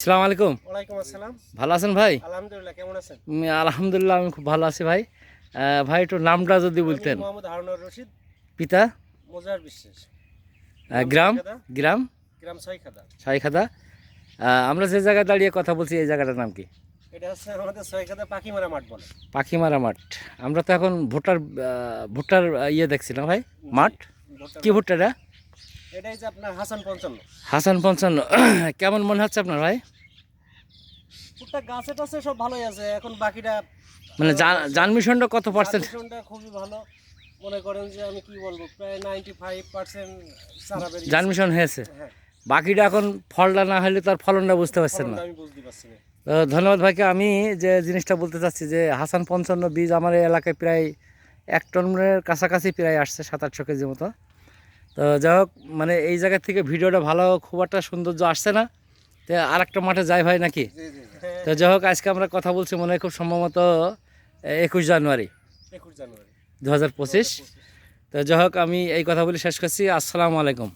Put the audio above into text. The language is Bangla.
আসসালামু আলাইকুম। ওয়ালাইকুম আসসালাম। ভালো আছেন ভাই? আলহামদুলিল্লাহ কেমন আছেন? আলহামদুলিল্লাহ আমি খুব ভালো আছি ভাই। ভাই একটু নামটা যদি বলতেন। মোহাম্মদ হারুনুর রশিদ। পিতা? মোজার বিশ্বাস। গ্রাম? গ্রাম? গ্রাম ছয়খাদা। সাইখাদা আমরা যে জায়গায় দাঁড়িয়ে কথা বলছি এই জায়গাটার নাম কি? এটা হচ্ছে আমাদের ছয়খাদা পাখিমারা মাঠ বলে। পাখিমারা মাঠ। আমরা তো এখন ভুট্টার আহ, ইয়ে দেখছিলাম ভাই? মাঠ? কি ভুট্টাটা এটাই যে আপনার হাসান পঞ্চান্ন। হাসান পঞ্চান্ন। কেমন মনে হচ্ছে আপনার ভাই? ভুট্টা গাছে টাছে সব ভালোই আছে এখন বাকিটা মানে মিশনটা কত পার্সেন্ট খুবই ভালো। মনে করেন যে আমি কি বলব প্রায় নাইনটি ফাইভ পার্সেন্ট মিশন হয়েছে? হ্যাঁ। বাকিটা এখন ফলটা না হলে তার ফলনটা বুঝতে পারছেন না। আমি বুঝতে পারছি না। ধন্যবাদ ভাইকে। আমি যে জিনিসটা বলতে চাচ্ছি যে হাসান পঞ্চান্ন বীজ আমার এলাকায় প্রায় এক টনের কাছাকাছি প্রায় আসছে সাত আটশো কেজি মতো। তো যাই হোক মানে এই জায়গা থেকে ভিডিওটা ভালো খুব একটা সৌন্দর্য আসছে না। তো আর একটা মাঠে যাই ভাই নাকি? তো যাই হোক আজকে আমরা কথা বলছি মনে হয় খুব সম্ভবত একুশ জানুয়ারি। একুশ জানুয়ারি। দু হাজার পঁচিশ। তো যাই হোক আমি এই কথা বলে শেষ করছি। আসসালামু আলাইকুম।